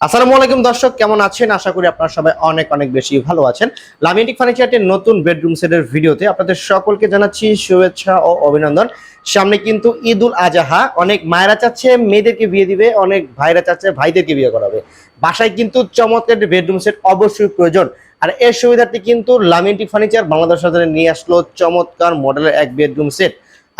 আসসালামু আলাইকুম দর্শক, কেমন আছেন? আশা করি আপনারা সবাই অনেক অনেক বেশি ভালো আছেন। লামিয়েটিক ফার্নিচারের নতুন বেডরুম সেটের ভিডিওতে আপনাদের সকলকে জানাচ্ছি শুভেচ্ছা ও অভিনন্দন। সামনে কিন্তু ঈদ উল আজহা, অনেক মায়েরা চাচ্ছে, মেয়েদেরকে বিয়ে দিবে, অনেক ভাইরা চাচ্ছে, ভাইদেরকে বিয়ে করাবে। বাসায় কিন্তু চমৎকার বেডরুম সেট অবশ্যই প্রয়োজন। আর এর সুবিধাটি কিন্তু লামিয়েটিক ফার্নিচার বাংলাদেশ বাজারে নিয়ে আসলো চমৎকার মডেলের এক বেডরুম সেট।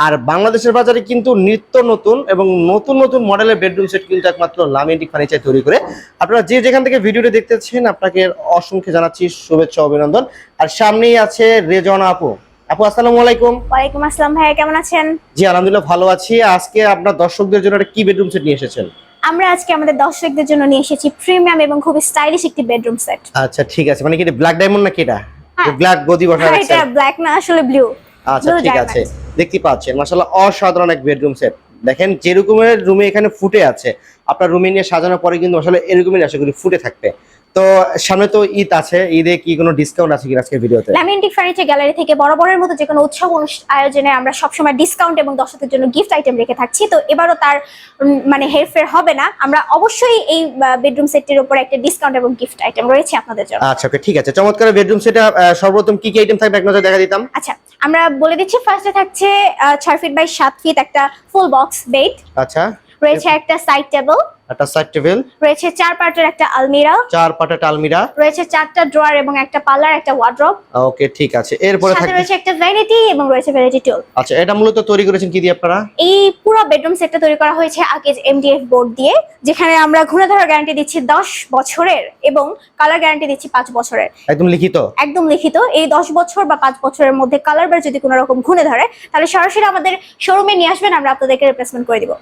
আর বাংলাদেশের বাজারে কিন্তু নিত্য নতুন এবং নতুন নতুন মডেলের বেডরুম সেট কিন্তু একমাত্র লামিয়েটিক ফার্নিচার তৈরি করে। আপনারা যে যেখান থেকে ভিডিওটি দেখতেছেন আপনাকে অসংখ্য জানাচ্ছি শুভেচ্ছা অভিনন্দন। আর সামনেই আছে রেজনা আপু। আপু আসসালামু আলাইকুম। ওয়ালাইকুম আসসালাম ভাইয়া কেমন আছেন? জি আলহামদুলিল্লাহ ভালো আছি। আজকে আপনার দর্শকদের জন্য একটা কি বেডরুম সেট নিয়ে এসেছেন? আমরা আজকে আমাদের দর্শকদের জন্য নিয়ে এসেছি প্রিমিয়াম এবং খুবই স্টাইলিশ একটি বেডরুম সেট আচ্ছা ঠিক আছে। মানে কি ব্ল্যাক ডায়মন্ড নাকি এটা? হ্যাঁ। ব্ল্যাক গদি বসা আছে এটা ব্ল্যাক না আসলে ব্লু আচ্ছা ঠিক আছে। দেখতে পাচ্ছেন মাসাল্লাহ অসাধারণ এক বেডরুম সেট দেখেন যেরকমের রুমে এখানে ফুটে আছে, আপনার রুমে নিয়ে সাজানোর পরে কিন্তু আসলে এরকমই আশা করি ফুটে থাকবে। তো সামনে তো ঈদ আছে ঈদে কি কোনো ডিসকাউন্ট আছে কি আজকের ভিডিওতে? ল্যামিয়েন্টিক ফার্নিচার গ্যালারি থেকে বরাবরের মতো যে কোনো উৎসব আয়োজনে আমরা সবসময় ডিসকাউন্ট এবং দর্শকদের জন্য গিফট আইটেম রেখে থাকছি। তো এবারও তার মানে হেরফের হবে না। আমরা অবশ্যই এই বেডরুম সেটটির উপর একটা ডিসকাউন্ট এবং গিফট আইটেম রয়েছে আপনাদের জন্য। আচ্ছা ওকে ঠিক আছে। চমৎকার বেডরুম সেটা সর্বপ্রথম কি কি আইটেম থাকবে এক নজর দেখা দিতাম? আচ্ছা আমরা বলে দিচ্ছি ফার্স্টে থাকছে আহ, ছয় ফিট বাই সাত ফিট একটা ফুল বক্স বেড আচ্ছা। রয়েছে একটা সাইড টেবিল একটা সাইড টেবিল রয়েছে চার পার্টের একটা আলমিরা চার পাটা আলমিরা রয়েছে চারটা ড্রয়ার এবং একটা পার্লার একটা ওয়ার্ড্রপ ওকে ঠিক আছে। এরপরে সাথে রয়েছে একটা ভ্যানিটি এবং রয়েছে ভ্যানিটি টুল আচ্ছা এটা মূলত তৈরি করেছেন কি দিয়ে আপনারা? এই পুরো বেডরুম সেটটা তৈরি করা হয়েছে আগেজ এমডিএফ বোর্ড দিয়ে যেখানে আমরা ঘুরে ধরার গ্যারান্টি দিচ্ছি দশ বছরের এবং কালার গ্যারান্টি দিচ্ছি পাঁচ বছরের। একদম লিখিত? একদম লিখিত। এই দশ বছর বা পাঁচ বছরের মধ্যে কালার বার যদি কোনো রকম ঘুরে ধরে তাহলে সরাসরি আমাদের শোরুমে নিয়ে আসবেন আমরা আপনাদেরকে রিপ্লেসমেন্ট করে দিব।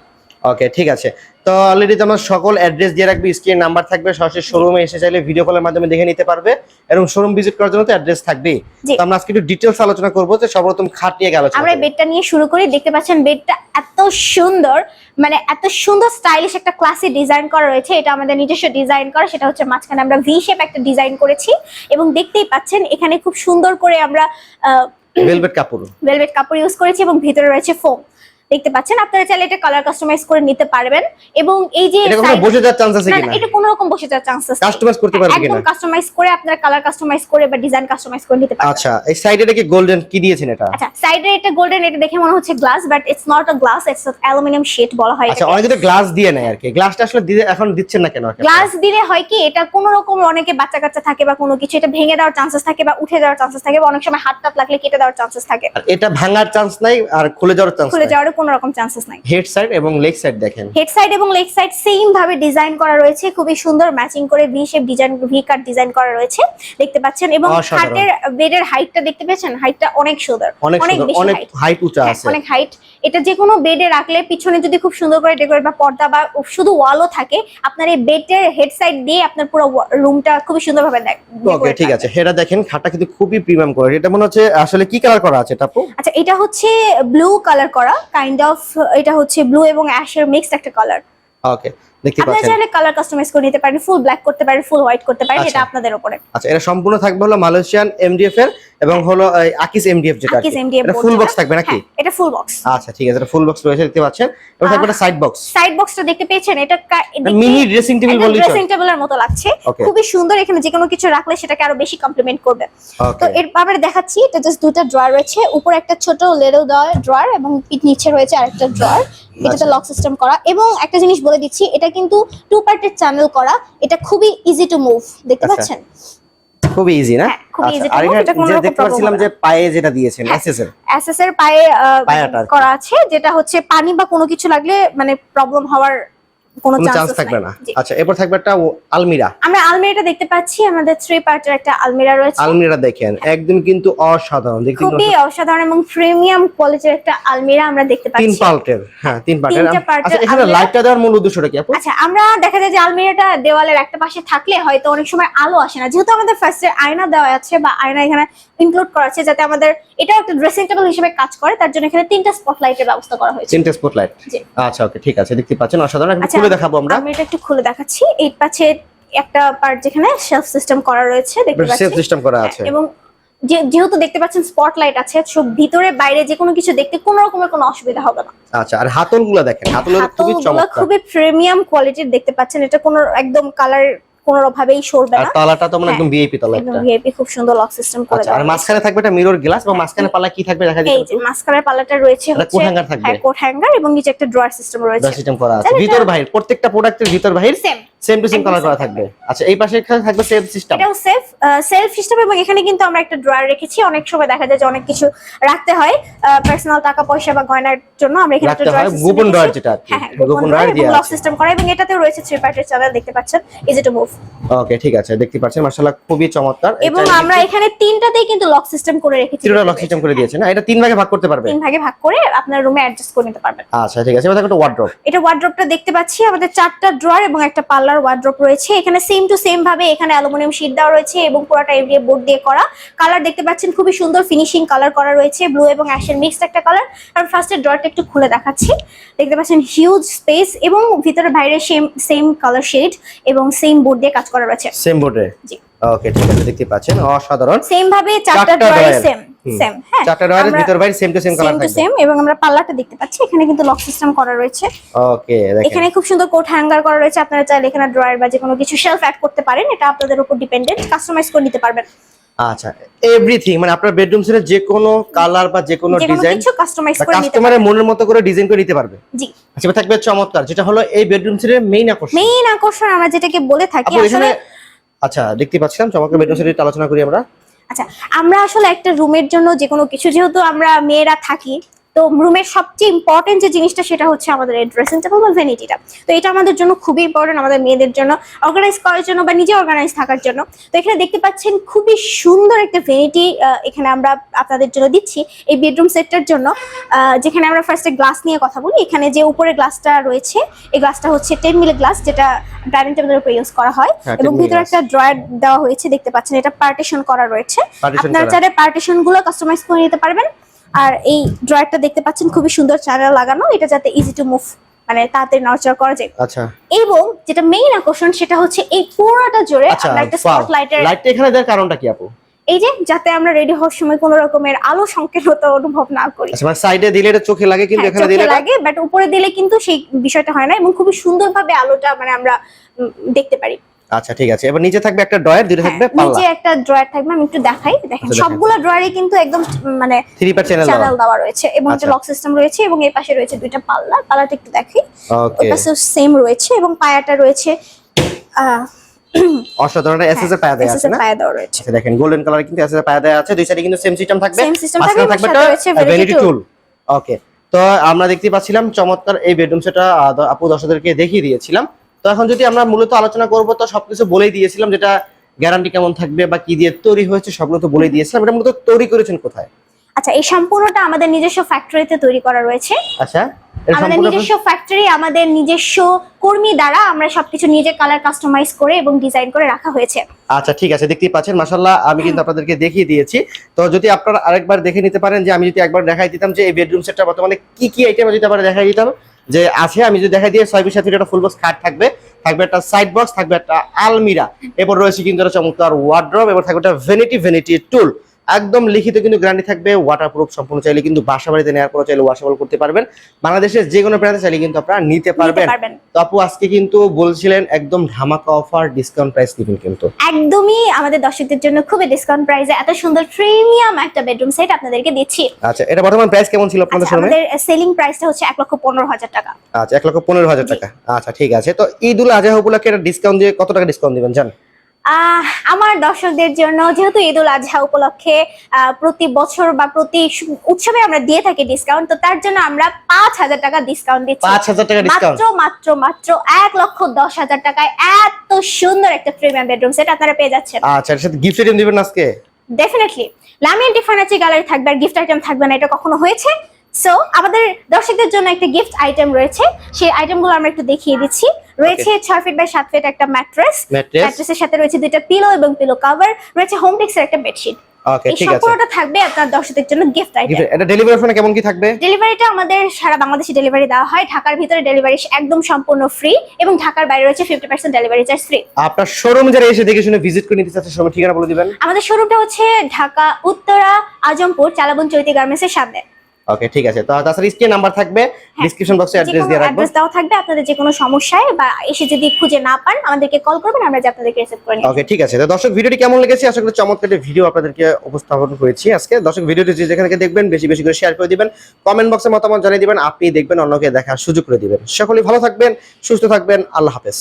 ওকে ঠিক আছে। তো অলরেডি তো আমার সকল অ্যাড্রেস দিয়ে রাখবে স্ক্রিন নাম্বার থাকবে সরাসরি শোরুমে এসে চাইলে ভিডিও কলের মাধ্যমে দেখে নিতে পারবে। এবং শোরুম ভিজিট করার জন্য তো অ্যাড্রেস থাকবে তো আমরা আজকে একটু ডিটেলস আলোচনা করব যে সর্বপ্রথম খাট নিয়ে গেল আমরা বেডটা নিয়ে শুরু করি। দেখতে পাচ্ছেন বেডটা এত সুন্দর মানে এত সুন্দর স্টাইলিশ একটা ক্লাসি ডিজাইন করা রয়েছে। এটা আমাদের নিজস্ব ডিজাইন করা সেটা হচ্ছে মাঝখানে আমরা ভি শেপ একটা ডিজাইন করেছি। এবং দেখতেই পাচ্ছেন এখানে খুব সুন্দর করে আমরা ভেলভেট কাপড়। ভেলভেট কাপড় ইউজ করেছি এবং ভিতরে রয়েছে ফোম দেখতে পাচ্ছেন আপনারা চাইলে এটা কালার কাস্টমাইজ করে নিতে পারবেন। এবং এই যে এটা side- বসে যাওয়ার চান্স আছে কিনা? এটা কোনো রকম বসে যাওয়ার চান্সেস কাস্টমাইজ করতে পারবে একদম কাস্টমাইজ করে আপনারা কালার কাস্টমাইজ করে বা ডিজাইন কাস্টমাইজ করে নিতে পারবেন। আচ্ছা এই সাইডে এটা কি গোল্ডেন কি দিয়েছেন এটা? আচ্ছা সাইডে এটা গোল্ডেন এটা দেখে মনে হচ্ছে glass but it's not a glass it's aluminium sheet বলা হয় আচ্ছা অনেকে তো গ্লাস দিয়ে নেয় আর কি। গ্লাসটা আসলে দিয়ে এখন দিচ্ছেন না কেন গ্লাস দিলে হয় কি এটা কোনো রকম অনেকে বাচ্চা কাচ্চা থাকে বা কোনো কিছু এটা ভেঙে দেওয়ার চান্সেস থাকে বা উঠে যাওয়ার চান্সেস থাকে বা অনেক সময় হাত টাত লাগলে কেটে দেওয়ার চান্সেস থাকে। আর এটা ভাঙার চান্স নাই আর খুলে যাওয়ার চান্স খুলে নাই। যাওয়ারও কোনো রকম চান্সেস নাই। হেড সাইড এবং লেগ সাইড দেখেন। হেড সাইড এবং লেগ সাইড সেম ভাবে ডিজাইন করা রয়েছে খুবই সুন্দর ম্যাচিং করে V shape design V cut design করা রয়েছে দেখতে পাচ্ছেন। এবং। খাটের বেডের হাইটটা দেখতে পেয়েছেন? হাইটটা অনেক সুন্দর। অনেক সুন্দর অনেক হাইট উঁচা হ্যাঁ, আছে। অনেক হাইট এটা যে কোনো বেডে রাখলে পিছনে যদি খুব সুন্দর করে ডেকোরেট বা পর্দা বা শুধু ওয়ালও থাকে আপনার এই বেডের হেড সাইড দিয়ে আপনার পুরো রুমটা খুবই সুন্দরভাবে ওকে ঠিক আছে। এটা দেখেন খাটটা কিন্তু খুবই প্রিমিয়াম করে এটা মনে হচ্ছে আসলে কি কালার করা আছে টাপু? আচ্ছা এটা হচ্ছে ব্লু কালার করা কাইন্ড অফ এটা হচ্ছে ব্লু এবং অ্যাশের মিক্সড একটা কালার ওকে দেখতে আপনারা চাইলে কালার কাস্টমাইজ করে নিতে পারেন ফুল ব্ল্যাক করতে পারেন ফুল হোয়াইট করতে পারেন আচ্ছা। এটা আপনাদের উপরে। আচ্ছা এটা সম্পূর্ণ থাকবে হলো মালয়েশিয়ান এমডিএফ এর এবং হলো আকিস এমডিএফ যেটা আকিস MDF এটা ফুল বক্স থাকবে নাকি? হ্যাঁ এটা ফুল বক্স আচ্ছা ঠিক আছে এটা ফুল বক্স রয়েছে দেখতে পাচ্ছেন। এবং থাকবে একটা সাইড বক্স সাইড বক্সটা দেখতে পেয়েছেন এটা মিনি ড্রেসিং টেবিল বললি ড্রেসিং টেবিলের মতো লাগছে। খুবই সুন্দর এখানে যে কোনো কিছু রাখলে সেটাকে আরও বেশি কমপ্লিমেন্ট করবে। তো এর ব্যাপারে দেখাচ্ছি এটা জাস্ট দুটো ড্রয়ার রয়েছে। উপরে একটা ছোট লেডেল দেওয়া ড্রয়ার এবং নিচে রয়েছে আরেকটা ড্রয়ার এটাতে আচ্ছা। লক সিস্টেম করা। এবং একটা জিনিস বলে দিচ্ছি এটা কিন্তু টু পার্টের চ্যানেল করা। এটা খুবই ইজি টু মুভ দেখতে আচ্ছা। পাচ্ছেন? খুবই ইজি না হ্যাঁ, আচ্ছা, আর এটা দেখতে পাচ্ছিলাম যে পায়ে যেটা দিয়েছেন হ্যাঁ। এসএস এর এসএস এর পায়ে। করা আছে যেটা হচ্ছে পানি বা কোনো কিছু লাগলে মানে প্রবলেম হওয়ার কোনো চান্স থাকবে না। আচ্ছা এরপর থাকবে একটা আলমিরা। আমরা আলমিরাটা দেখতে পাচ্ছি আমাদের থ্রি পার্টের একটা আলমিরা রয়েছে। আলমিরা দেখেন একদম কিন্তু অসাধারণ দেখতে খুবই অসাধারণ। এবং প্রিমিয়াম কোয়ালিটির একটা আলমিরা আমরা দেখতে তিন পাচ্ছি। পাল্টের হ্যাঁ তিন পার্টের আচ্ছা এখানে লাইটটা দেওয়ার মূল উদ্দেশ্যটা কি আপু? আচ্ছা আমরা দেখা যায় যে আলমিরাটা দেওয়ালের একটা পাশে থাকলে হয়তো অনেক সময় আলো আসে না। যেহেতু আমাদের ফার্স্টে আয়না দেওয়া আছে বা আয়না এখানে ইনক্লুড করা আছে যাতে আমাদের এটাও একটা ড্রেসিং টেবিল হিসেবে কাজ করে তার জন্য এখানে তিনটা স্পটলাইটের ব্যবস্থা করা হয়েছে। তিনটে স্পটলাইট। আচ্ছা ওকে ঠিক আছে দেখতে পাচ্ছেন অসাধারণ। একটু আচ্ছা, খুলে দেখাবো আমরা। আমি এটা একটু খুলে দেখাচ্ছি। এই পাশে একটা পার্ট যেখানে শেলফ সিস্টেম করা রয়েছে দেখতে পাচ্ছেন? শেলফ সিস্টেম করা আছে। এবং যেহেতু দেখতে পাচ্ছেন স্পটলাইট আছে সব ভিতরে বাইরে যে কোনো কিছু দেখতে কোনো রকমের কোনো অসুবিধা হবে না। আচ্ছা আর হাতলগুলো দেখেন। হাতলগুলো খুবই চমৎকার। খুবই প্রিমিয়াম কোয়ালিটির দেখতে পাচ্ছেন। এটা কোনো একদম কালার কোনো ভাবেই সরবে আর না। তালাটা তো মানে একদম ভিআইপি তালা একটা ভিআইপি খুব সুন্দর লক সিস্টেম করে আচ্ছা আর দেওয়া মাঝখানে থাকবে একটা মিরর গ্লাস বা মাঝখানে পাল্লা কি থাকবে দেখা এই যাচ্ছে যে মাস্কারার পাল্লাটা রয়েছে হচ্ছে কোট হ্যাঙ্গার থাকবে। হ্যাঁ কোট হ্যাঙ্গার এবং নিচে একটা ড্রয়ার সিস্টেম রয়েছে। সিস্টেম করা আছে। ভিতর বাহির প্রত্যেকটা প্রোডাক্টের ভিতর বাহির। Same same to same colour করা থাকবে। আচ্ছা এই পাশে এখানে থাকবে সেম সিস্টেম এটাও সেফ সেলফ সিস্টেম এবং এখানে কিন্তু আমরা একটা ড্রয়ার রেখেছি। অনেক সময় দেখা যায় যে অনেক কিছু রাখতে হয় পার্সোনাল টাকা পয়সা বা গয়নার জন্য। আমরা এখানে একটা রাখতে হয় ড্রয়ার গোপন ড্রয়ার যেটা। হ্যাঁ হ্যাঁ গোপন ড্রয়ার ড্রয়ার দিয়ে লক সিস্টেম করা এবং এটাতেও রয়েছে থ্রি পার্টের চ্যানেল দেখতে পাচ্ছেন? ইজি টু মুভ ওকে ঠিক আছে দেখতে পাচ্ছেন মাশাআল্লাহ খুবই চমৎকার। এবং আমরা এখানে তিনটাতেই কিন্তু লক সিস্টেম করে রেখেছি। তিনটা লক সিস্টেম করে দিয়েছে না? এটা তিন ভাগে ভাগ করতে পারবে? তিন ভাগে ভাগ করে আপনার রুমে অ্যাডজাস্ট করে নিতে পারবেন। আচ্ছা ঠিক আছে এবার একটা ওয়ার্ড্রপ এটা ওয়ার্ড্রপটা দেখতে পাচ্ছি আমাদের চারটা ড্রয়ার এবং একটা পার্লার ওয়ার্ড্রপ রয়েছে। এখানে সেম টু সেম ভাবে এখানে অ্যালুমিনিয়াম শিট দেওয়া রয়েছে এবং পুরোটা এভরিয়ে বোর্ড দিয়ে করা। কালার দেখতে পাচ্ছেন খুবই সুন্দর ফিনিশিং কালার করা রয়েছে। ব্লু এবং অ্যাশের মিক্সড একটা কালার আমি ফার্স্টের ড্রটা একটু খুলে দেখাচ্ছি। দেখতে পাচ্ছেন হিউজ স্পেস এবং ভিতরে বাইরে সেম সেম কালার শেড এবং সেম বোর্ড দিয়ে কাজ করা রয়েছে। সেম বোর্ডে জি। ওকে ঠিক আছে দেখতে পাচ্ছেন। অসাধারণ। সেম ভাবে চারটা সেম সেম হ্যাঁ। চারটা ভিতর বাইরে সেম টু সেম কালার থাকবে। সেম এবং আমরা পাল্লাটা দেখতে পাচ্ছি এখানে কিন্তু লক সিস্টেম করা রয়েছে। ওকে দেখেন। এখানে খুব সুন্দর কোট হ্যাঙ্গার করা রয়েছে আপনারা চাইলে এখানে ড্রয়ার বা যে কোনো কিছু শেলফ অ্যাড করতে পারেন এটা আপনাদের উপর ডিপেন্ডেন্ট কাস্টমাইজ করে নিতে পারবেন। আচ্ছা এভরিথিং মানে আপনার বেডরুম সেটের যে কোনো কালার বা যে কোনো ডিজাইন কিছু কাস্টমাইজ করে নিতে কাস্টমারের মনের মতো করে ডিজাইন করে নিতে পারবে। জি। আচ্ছা থাকবে চমৎকার যেটা হলো এই বেডরুম সেটের মেইন আকর্ষণ। মেইন আকর্ষণ আমরা যেটাকে বলে থাকি আসলে আচ্ছা দেখতে পাচ্ছিলাম চমকের বেডরুম সেটের আলোচনা করি আমরা। আচ্ছা আমরা আসলে একটা রুমের জন্য যে কোনো কিছু যেহেতু আমরা মেয়েরা থাকি তো রুমের সবচেয়ে ইম্পর্টেন্ট যে জিনিসটা সেটা হচ্ছে আমাদের ড্রেসিং টেবিল বা ভ্যানিটিটা তো এটা আমাদের জন্য খুবই ইম্পর্টেন্ট আমাদের মেয়েদের জন্য অর্গানাইজ করার জন্য বা নিজে অর্গানাইজ থাকার জন্য। তো এখানে দেখতে পাচ্ছেন খুবই সুন্দর একটা ভ্যানিটি এখানে আমরা আপনাদের জন্য দিচ্ছি এই বেডরুম সেটটার জন্য। যেখানে আমরা ফার্স্টে গ্লাস নিয়ে কথা বলি। এখানে যে উপরে গ্লাসটা রয়েছে এই গ্লাসটা হচ্ছে টেন মিলি গ্লাস যেটা ডাইনিং টেবিলের উপর ইউজ করা হয়। হ্যাঁ, এবং ভিতরে একটা ড্রয়ার দেওয়া হয়েছে দেখতে পাচ্ছেন এটা পার্টিশন করা রয়েছে। আপনারা। চাইলে পার্টিশনগুলো কাস্টমাইজ করে নিতে পারবেন। আর এই ড্রয়ারটা দেখতে পাচ্ছেন খুবই সুন্দর চারা লাগানো। এটা যাতে ইজি টু মুভ মানে তাড়াতাড়ি নড়চড় করা যায়। আচ্ছা। এবং যেটা মেইন আকর্ষণ সেটা হচ্ছে এই পুরোটা জুড়ে আচ্ছা আমরা একটা স্পট লাইটের লাইটটা এখানে দেওয়ার কারণটা কি আপু? এই যে যাতে আমরা রেডি হওয়ার সময় কোনো রকমের আলো সংকেততা অনুভব না করি। আচ্ছা মানে সাইডে দিলে এটা চোখে লাগে কিন্তু হ্যাঁ, এখানে দিলে লাগে বাট উপরে দিলে কিন্তু সেই বিষয়টা হয় না এবং খুবই সুন্দরভাবে আলোটা মানে আমরা দেখতে পারি। আচ্ছা ঠিক আছে। এবার নিচে থাকবে একটা ড্রয়ার দুটো থাকবে হ্যাঁ, পাল্লা। নিচে একটা ড্রয়ার থাকবে আমি একটু দেখাই। দেখেন আচ্ছা, সবগুলো ড্রয়ারে কিন্তু একদম মানে থ্রি পার চ্যানেল চ্যানেল দেওয়া। রয়েছে এবং একটা আচ্ছা। লক সিস্টেম রয়েছে এবং এই পাশে রয়েছে দুইটা পাল্লা। পাল্লাটা একটু দেখি ওকে ওই পাশে সেম রয়েছে এবং পায়াটা রয়েছে অসাধারণ এসএস এর পায়া দেয়া আছে না? পায়া দেওয়া রয়েছে। আচ্ছা দেখেন গোল্ডেন কালার কিন্তু এসএস এর পায়া দেয়া আছে। দুই সাইডে কিন্তু সেম সিস্টেম থাকবে। System মাঝখানে থাকবে, থাকবে ভ্যানিটি টুল ওকে তো আমরা দেখতে পাচ্ছিলাম চমৎকার এই বেডরুম সেটা আপু দর্শকদেরকে দেখিয়ে দিয়েছিলাম। তো এখন যদি আমরা মূলত আলোচনা করব তো সবকিছু বলেই দিয়েছিলাম যেটা গ্যারান্টি কেমন থাকবে বা কি দিয়ে তৈরি হয়েছে সবগুলো তো বলেই দিয়েছিলাম। এটা মূলত তৈরি করেছেন কোথায়? আচ্ছা এই সম্পূর্ণটা আমাদের নিজস্ব ফ্যাক্টরিতে তৈরি করা রয়েছে। আচ্ছা আমাদের নিজস্ব ফ্যাক্টরি আমাদের নিজস্ব কর্মী দ্বারা আমরা সবকিছু নিজে কালার কাস্টমাইজ করে এবং ডিজাইন করে রাখা হয়েছে। আচ্ছা ঠিক আছে দেখতেই পাচ্ছেন মাশাল্লাহ আমি কিন্তু আপনাদেরকে দেখিয়ে দিয়েছি। তো যদি আপনারা আরেকবার দেখে নিতে পারেন যে আমি যদি একবার দেখাই দিতাম যে এই বেডরুম সেটটা বর্তমানে কি কি আইটেম যদি আবার দেখাই দিতাম যে আছে, আমি যদি দেখাই দিয়ে ছয় বিশ সাথে একটা ফুল বক্স খাট থাকবে। থাকবে একটা সাইড বক্স থাকবে একটা আলমিরা। এরপর রয়েছে কিন্তু একটা চমৎকার ওয়ার্ড্রপ এবার থাকবে একটা ভেনিটি ভেনিটি টুল একদম লিখিত কিন্তু গ্যারান্টি থাকবে ওয়াটারপ্রুফ সম্পূর্ণ চাইলে কিন্তু বাসা বাড়িতে নেওয়ার পর চাইলে ওয়াশেবল করতে পারবেন। বাংলাদেশের যে কোনো প্রান্তে চাইলে কিন্তু আপনারা নিতে পারবেন। তো আপু আজকে কিন্তু বলছিলেন একদম ধামাকা অফার ডিসকাউন্ট প্রাইস দিবেন কিন্তু। একদমই আমাদের দর্শকদের জন্য খুবই ডিসকাউন্ট প্রাইসে এত সুন্দর প্রিমিয়াম একটা বেডরুম সেট আপনাদেরকে দিচ্ছি। আচ্ছা এটা বর্তমান প্রাইস কেমন ছিল আপনাদের আচ্ছা, শোরুমে? আমাদের সেলিং প্রাইসটা হচ্ছে এক লক্ষ পনেরো হাজার টাকা। আচ্ছা এক লক্ষ পনেরো হাজার টাকা। আচ্ছা ঠিক আছে। তো ঈদ উল আজহা উপলক্ষে এটা ডিসকাউন্ট দিয়ে কত টাকা ডিসকাউন্ট দিবেন জান? আহ, আমার দর্শকদের জন্য যেহেতু ঈদ উল আজহা উপলক্ষে প্রতি বছর বা প্রতি উৎসবে আমরা দিয়ে থাকি ডিসকাউন্ট তো তার জন্য আমরা পাঁচ হাজার টাকা ডিসকাউন্ট দিচ্ছি। পাঁচ হাজার টাকা মাত্র মাত্র মাত্র এক লক্ষ দশ হাজার টাকায় এত সুন্দর একটা প্রিমিয়াম বেডরুম সেট আপনারা পেয়ে যাচ্ছেন। আচ্ছা এর সাথে গিফট আইটেম দিবেন আজকে? ডেফিনেটলি লামিয়ান্টি ফার্নিচার গ্যালারি থাকবে আর গিফট আইটেম থাকবে না এটা কখনো হয়েছে? সো আমাদের দর্শকদের জন্য একটা গিফট আইটেম রয়েছে সেই আইটেমগুলো আমরা একটু দেখিয়ে দিচ্ছি। রয়েছে ছয় ফিট বাই সাত ফিট একটা ম্যাট্রেস ম্যাট্রেস ম্যাট্রেসের সাথে রয়েছে দুইটা পিলো এবং পিলো কভার রয়েছে হোম টেক্সের একটা বেডশিট ওকে ঠিক আছে। সম্পূর্ণটা থাকবে আপনার দর্শকদের জন্য গিফট আইটেম এটা ডেলিভারি অপশনে কেমন কি থাকবে? ডেলিভারিটা আমাদের সারা বাংলাদেশে ডেলিভারি দেওয়া হয়। ঢাকার ভিতরে ডেলিভারি একদম সম্পূর্ণ ফ্রি এবং ঢাকার বাইরে রয়েছে fifty percent delivery charge free আপনার শোরুম যারা এসে দেখে শুনে ভিজিট করে নিতে চাচ্ছে শোরুম ঠিকানা বলে দিবেন। আমাদের শোরুমটা হচ্ছে ঢাকা উত্তরা আজমপুর চালাবন চৈতি গার্মেন্টসের সামনে। ওকে ঠিক আছে। তো তাছাড়া স্ক্রিন নাম্বার থাকবে ডিসক্রিপশন বক্সে অ্যাড্রেস দিয়ে রাখব। অ্যাড্রেস দেওয়া থাকবে আপনাদের যে কোনো সমস্যায় বা এসে যদি খুঁজে না পান আমাদেরকে কল করবেন আমরা যে আপনাদেরকে রিসিভ করে নিব। ওকে ঠিক আছে। তো দর্শক ভিডিওটি কেমন লেগেছে? আশা করি চমৎকার একটা ভিডিও আপনাদেরকে উপস্থাপন করেছি আজকে। দর্শক ভিডিওটি যে যেখানে দেখবেন বেশি বেশি করে শেয়ার করে দিবেন। কমেন্ট বক্সে মতামত জানিয়ে দিবেন। আপনি দেখবেন অন্যকে দেখার সুযোগ করে দিবেন। সকলেই ভালো থাকবেন সুস্থ থাকবেন। আল্লাহ হাফেজ।